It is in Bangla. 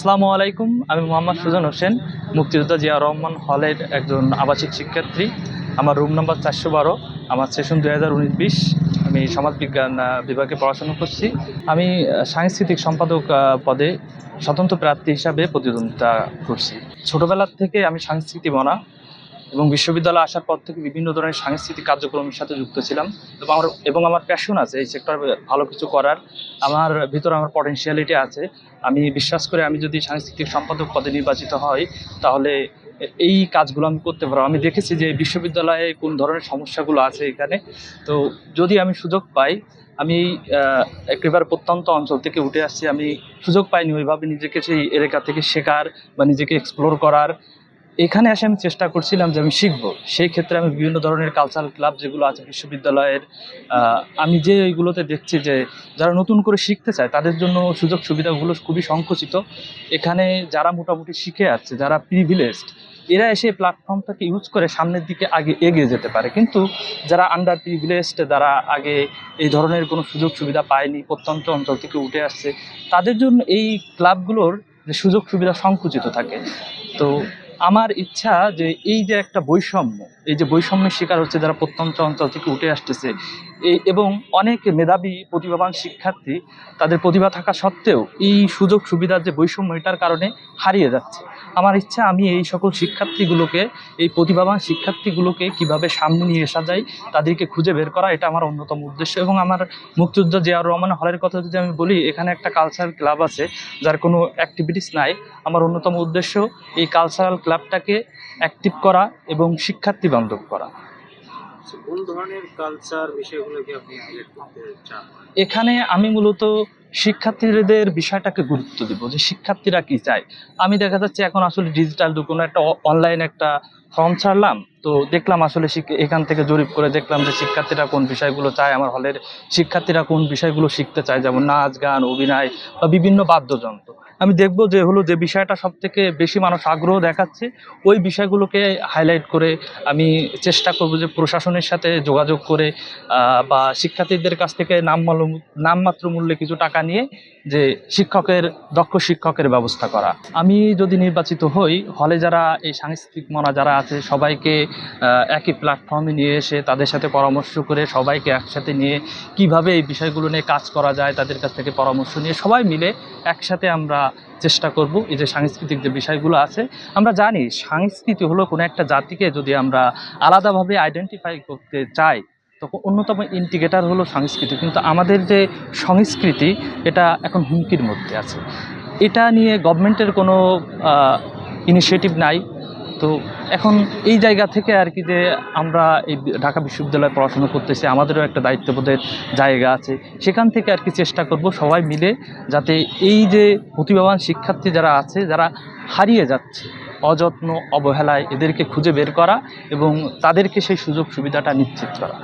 আসসালামু আলাইকুম, আমি মোহাম্মদ সুজন হোসেন, মুক্তিযোদ্ধা জিয়া রহমান হলের একজন আবাসিক শিক্ষার্থী। আমার রুম নাম্বার চারশো বারো, আমার সেশন দুই হাজার উনিশ বিশ। আমি সমাজবিজ্ঞান বিভাগে পড়াশোনা করছি। আমি সাংস্কৃতিক সম্পাদক পদে স্বতন্ত্র প্রার্থী হিসাবে প্রতিদ্বন্দ্বিতা করছি। ছোটবেলার থেকে আমি সাংস্কৃতিক মনা। এবং বিশ্ববিদ্যালয়ে আসার পর থেকে বিভিন্ন ধরনের সাংস্কৃতিক কার্যক্রমের সাথে যুক্ত ছিলাম। এবং আমার এবং আমার প্যাশন আছে এই সেক্টরে ভালো কিছু করার। আমার ভিতরে আমার পটেনশিয়ালিটি আছে। আমি বিশ্বাস করে আমি যদি সাংস্কৃতিক সম্পাদক পদে নির্বাচিত হই, তাহলে এই কাজগুলো আমি করতে পারব। আমি দেখেছি যে বিশ্ববিদ্যালয়ে কোন ধরনের সমস্যাগুলো আছে এখানে। তো যদি আমি সুযোগ পাই, আমি একেবারে প্রত্যন্ত অঞ্চল থেকে উঠে আসছি। আমি সুযোগ পাইনি ওইভাবে নিজেকে সেই এলাকা থেকে শেখার বা নিজেকে এক্সপ্লোর করার। এখানে এসে আমি চেষ্টা করছিলাম যে আমি শিখব। সেই ক্ষেত্রে আমি বিভিন্ন ধরনের কালচারাল ক্লাব যেগুলো আছে, বিশ্ববিদ্যালয়ের আমি যে এইগুলোতে দেখছি যে যারা নতুন করে শিখতে চায়, তাদের জন্য সুযোগ সুবিধাগুলো খুবই সংকুচিত। এখানে যারা মোটামুটি শিখে আসছে যারা প্রিভিলেজড এরা এসে প্ল্যাটফর্মটাকে ইউজ করে সামনের দিকে আগে এগিয়ে যেতে পারে। কিন্তু যারা আন্ডার প্রিভিলেজড যারা আগে এই ধরনের কোনো সুযোগ সুবিধা পায়নি, প্রত্যন্ত অঞ্চল থেকে উঠে আসছে, তাদের জন্য এই ক্লাবগুলোর যে সুযোগ সুবিধা সংকুচিত থাকে। তো আমার ইচ্ছা যে এই যে একটা বৈষম্য, এই যে বৈষম্যের শিকার হচ্ছে যারা প্রত্যন্ত অঞ্চল থেকে উঠে আসতেছে এবং অনেক মেধাবী, প্রতিভাবান শিক্ষার্থী তাদের প্রতিভা থাকা সত্ত্বেও এই সুযোগ সুবিধার যে বৈষম্য এটার কারণে হারিয়ে যাচ্ছে। আমার ইচ্ছা আমি এই সকল শিক্ষার্থীগুলোকে, এই প্রতিভাবান শিক্ষার্থীগুলোকে কীভাবে সামনে নিয়ে আসা যায়, তাদেরকে খুঁজে বের করা, এটা আমার অন্যতম উদ্দেশ্য। এবং আমার মুক্তিযোদ্ধা জিয়াউর রহমান হলের কথা যদি আমি বলি, এখানে একটা কালচারাল ক্লাব আছে, যার কোনো অ্যাক্টিভিটিস নাই। আমার অন্যতম উদ্দেশ্য এই কালচারাল ক্লাবটাকে অ্যাক্টিভ করা এবং শিক্ষার্থী বান্ধব করা। চান? এখানে আমি মূলত শিক্ষার্থীদের বিষয়টাকে গুরুত্ব দিব যে শিক্ষার্থীরা কি চায়। আমি দেখা যাচ্ছে এখন আসলে ডিজিটাল কোনো একটা অনলাইন একটা ফর্ম ছাড়লাম, তো দেখলাম আসলে এখান থেকে জরিপ করে দেখলাম যে শিক্ষার্থীরা কোন বিষয়গুলো চায়। আমার হলের শিক্ষার্থীরা কোন বিষয়গুলো শিখতে চায়, যেমন নাচ, গান, অভিনয় বা বিভিন্ন বাদ্যযন্ত্র। আমি দেখব যে হলো যে বিষয়টা সব থেকে বেশি মানুষ আগ্রহ দেখাচ্ছে, ওই বিষয়গুলোকে হাইলাইট করে আমি চেষ্টা করব যে প্রশাসনের সাথে যোগাযোগ করে বা শিক্ষার্থীদের কাছ থেকে নাম নামমাত্র মূল্যে কিছু টাকা নিয়ে যে শিক্ষকের, দক্ষ শিক্ষকের ব্যবস্থা করা। আমি যদি নির্বাচিত হই হলে যারা এই সাংস্কৃতিক মনা যারা আছে, সবাইকে একই প্ল্যাটফর্মে নিয়ে এসে তাদের সাথে পরামর্শ করে, সবাইকে একসাথে নিয়ে কীভাবে এই বিষয়গুলো নিয়ে কাজ করা যায়, তাদের কাছ থেকে পরামর্শ নিয়ে সবাই মিলে একসাথে আমরা চেষ্টা করব, এই যে সাংস্কৃতিক যে বিষয়গুলো আছে, আমরা জানি সংস্কৃতি হলো কোনো একটা জাতিকে যদি আমরা আলাদাভাবে আইডেন্টিফাই করতে চাই তখন অন্যতম ইন্টিগ্রেটার হলো সংস্কৃতি। কিন্তু আমাদের যে সংস্কৃতি, এটা এখন হুমকির মধ্যে আছে। এটা নিয়ে গভর্নমেন্টের কোনো ইনিশিয়েটিভ নাই। তো এখন এই জায়গা থেকে আর কি যে আমরা এই ঢাকা বিশ্ববিদ্যালয়ে পড়াশোনা করতেছি, আমাদেরও একটা দায়িত্ববোধের জায়গা আছে। সেখান থেকে আর কি চেষ্টা করব সবাই মিলে যাতে এই যে প্রতিভাবান শিক্ষার্থী যারা আছে, যারা হারিয়ে যাচ্ছে অযত্ন, অবহেলায়, এদেরকে খুঁজে বের করা এবং তাদেরকে সেই সুযোগ সুবিধাটা নিশ্চিত করা।